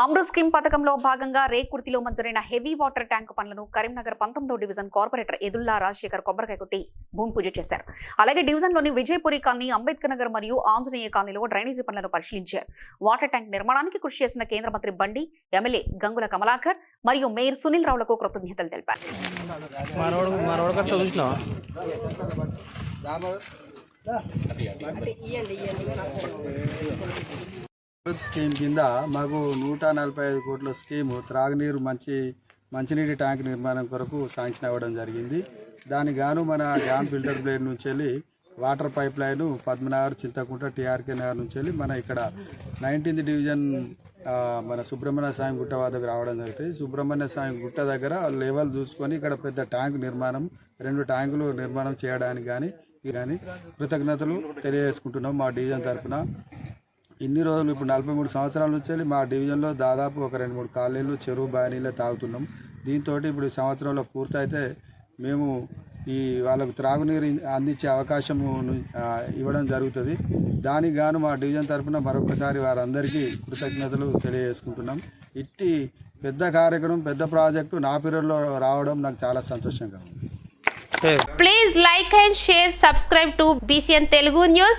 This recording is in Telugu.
అమృత్ స్కీమ్ పథకంలో భాగంగా రేకుర్తిలో మంజూరైన హెవీ వాటర్ ట్యాంక్ పనులను కరీంనగర్ పంతొమ్మిదో డివిజన్ కార్పొరేటర్ ఎదుల్లా రాజశేఖర్ కొబ్బరికాయ కొట్టి భూమి పూజ చేశారు. అలాగే డివిజన్లోని విజయపురి కాలనీ అంబేద్కర్ నగర్ మరియు ఆంజనేయ కాలనీలో డ్రైనేజీ పనులను పరిశీలించారు. వాటర్ ట్యాంక్ నిర్మాణానికి కృషి చేసిన కేంద్ర మంత్రి బండి ఎమ్మెల్యే గంగుల కమలాకర్ మరియు మేయర్ సునీల్ రావులకు కృతజ్ఞతలు తెలిపారు. స్కీమ్ కింద మాకు నూట నలభై ఐదు కోట్ల స్కీము త్రాగునీరు మంచి మంచినీటి ట్యాంక్ నిర్మాణం కొరకు శాంక్షన్ అవ్వడం జరిగింది. దానికి గాను మన డ్యామ్ ఫిల్టర్ బ్లేడ్ నుంచి వెళ్ళి water pipe line Padmanagar Chintakunta TRK Nagar నుంచి వెళ్ళి మన ఇక్కడ నైన్టీన్త్ డివిజన్ మన సుబ్రహ్మణ్య స్వామి గుట్ట వద్దకు రావడం జరుగుతుంది సుబ్రహ్మణ్య స్వామి గుట్ట దగ్గర లెవెల్ చూసుకొని ఇక్కడ పెద్ద ట్యాంక్ నిర్మాణం రెండు ట్యాంకులు నిర్మాణం చేయడానికి కానీ కానీ కృతజ్ఞతలు తెలియజేసుకుంటున్నాం మా డివిజన్ తరఫున. ఇన్ని రోజులు ఇప్పుడు నలభై మూడు సంవత్సరాల నుంచి వెళ్ళి మా డివిజన్లో దాదాపు ఒక రెండు మూడు కాలనీలు చెరువు బానీలే తాగుతున్నాం. దీంతో ఇప్పుడు ఈ సంవత్సరంలో పూర్తయితే మేము ఈ వాళ్ళకు త్రాగునీరు అందించే అవకాశం ఇవ్వడం జరుగుతుంది. దానికి గాను మా డివిజన్ తరఫున మరొకసారి వారందరికీ కృతజ్ఞతలు తెలియజేసుకుంటున్నాం. ఇట్టి పెద్ద కార్యక్రమం పెద్ద ప్రాజెక్టు నా పీరియడ్లో రావడం నాకు చాలా సంతోషంగా ఉంది. Please like and share, subscribe to BCN Telugu News.